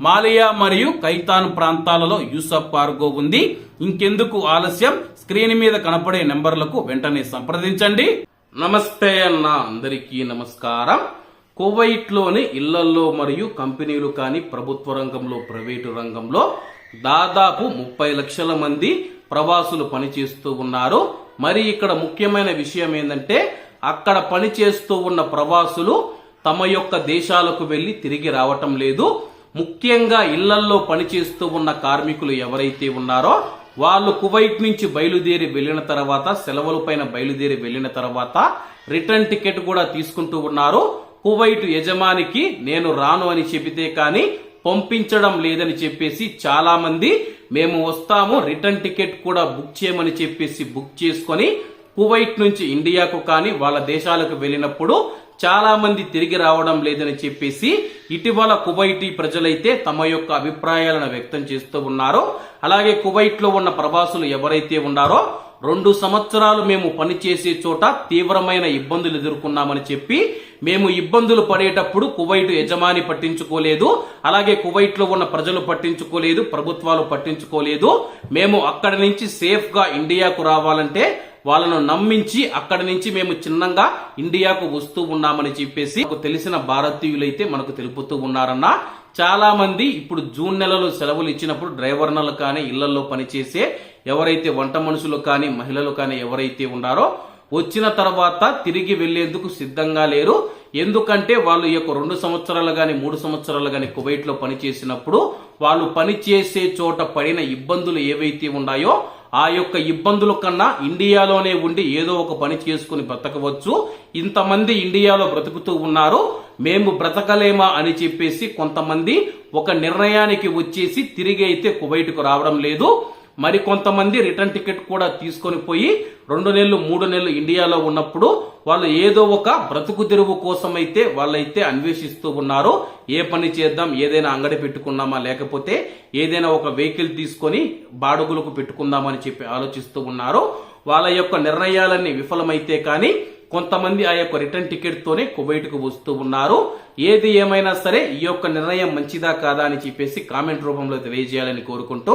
మాలియా మరియు కైతాన్ ప్రాంతాలలో యూసఫ్ కార్గో ఉంది. ఇంకెందుకు ఆలస్యం? స్క్రీన్ మీద కనపడే నెంబర్లకు వెంటనే సంప్రదించండి. నమస్తే అన్న అందరికీ నమస్కారం. కువైట్లోని ఇళ్ళల్లో మరియు కంపెనీలు కానీ ప్రభుత్వ రంగంలో ప్రైవేటు రంగంలో దాదాపు ముప్పై లక్షల మంది ప్రవాసులు పనిచేస్తూ ఉన్నారు. మరి ఇక్కడ ముఖ్యమైన విషయం ఏంటంటే అక్కడ పనిచేస్తూ ఉన్న ప్రవాసులు తమ యొక్క దేశాలకు వెళ్ళి తిరిగి రావటం లేదు. ముఖ్యంగా ఇళ్ళల్లో పనిచేస్తూ ఉన్న కార్మికులు ఎవరైతే ఉన్నారో వాళ్ళు కువైట్ నుంచి బయలుదేరి వెళ్ళిన తర్వాత సెలవులపైన బయలుదేరి వెళ్ళిన తర్వాత రిటర్న్ టికెట్ కూడా తీసుకుంటూ ఉన్నారు. కువైట్ యజమానికి నేను రాను అని చెబితే కానీ పంపించడం లేదని చెప్పేసి చాలా మంది మేము వస్తాము రిటర్న్ టికెట్ కూడా బుక్ చేయమని చెప్పేసి బుక్ చేసుకొని కువైట్ నుంచి ఇండియాకు కానీ వాళ్ళ దేశాలకు వెళ్ళినప్పుడు చాలా మంది తిరిగి రావడం లేదని చెప్పేసి ఇటీవల కువైటీ ప్రజలైతే తమ యొక్క అభిప్రాయాలను వ్యక్తం చేస్తూ ఉన్నారు. అలాగే కువైట్లో ఉన్న ప్రవాసులు ఎవరైతే ఉన్నారో రెండు సంవత్సరాలు మేము పనిచేసే చోట తీవ్రమైన ఇబ్బందులు ఎదుర్కొన్నామని చెప్పి మేము ఇబ్బందులు పడేటప్పుడు కువైట్ యజమాని పట్టించుకోలేదు అలాగే కువైట్లో ఉన్న ప్రజలు పట్టించుకోలేదు ప్రభుత్వాలు పట్టించుకోలేదు. మేము అక్కడి నుంచి సేఫ్గా ఇండియాకు రావాలంటే వాళ్ళను నమ్మించి అక్కడి నుంచి మేము చిన్నంగా ఇండియాకు వస్తూ ఉన్నామని చెప్పేసి తెలిసిన భారతీయులైతే మనకు తెలుపుతూ ఉన్నారన్న. చాలా మంది ఇప్పుడు జూన్ నెలలో సెలవులు ఇచ్చినప్పుడు డ్రైవర్నలు కానీ ఇళ్ళలో పనిచేసే ఎవరైతే వంట మనుషులు కానీ మహిళలు కానీ ఎవరైతే ఉన్నారో వచ్చిన తర్వాత తిరిగి వెళ్ళేందుకు సిద్ధంగా లేరు. ఎందుకంటే వాళ్ళు ఈ యొక్క రెండు సంవత్సరాలు కానీ మూడు సంవత్సరాలు కానీ కువైట్లో పనిచేసినప్పుడు వాళ్ళు పనిచేసే చోట పడిన ఇబ్బందులు ఏవైతే ఉన్నాయో ఆ యొక్క ఇబ్బందుల కన్నా ఇండియాలోనే ఉండి ఏదో ఒక పని చేసుకుని బ్రతకవచ్చు. ఇంతమంది ఇండియాలో బ్రతుకుతూ ఉన్నారు. మేము బ్రతకలేమా అని చెప్పేసి కొంతమంది ఒక నిర్ణయానికి వచ్చేసి తిరిగి అయితే కువైట్కు రావడం లేదు. మరి కొంతమంది రిటర్న్ టికెట్ కూడా తీసుకొని పోయి రెండు నెలలు మూడు నెలలు ఇండియాలో ఉన్నప్పుడు వాళ్ళు ఏదో ఒక బ్రతుకు తెరువు కోసం అయితే వాళ్ళైతే అన్వేషిస్తూ ఉన్నారు. ఏ పని చేద్దాం ఏదైనా అంగడి పెట్టుకుందామా లేకపోతే ఏదైనా ఒక వెహికల్ తీసుకొని బాడుగులకు పెట్టుకుందామని చెప్పి ఆలోచిస్తూ ఉన్నారు. వాళ్ళ యొక్క నిర్ణయాలన్నీ విఫలమైతే కానీ కొంతమంది ఆ యొక్క రిటర్న్ టికెట్తోనే కువైట్కు వస్తూ ఉన్నారు. ఏది ఏమైనా సరే ఈ యొక్క నిర్ణయం మంచిదా కాదా అని చెప్పేసి కామెంట్ రూపంలో తెలియజేయాలని కోరుకుంటూ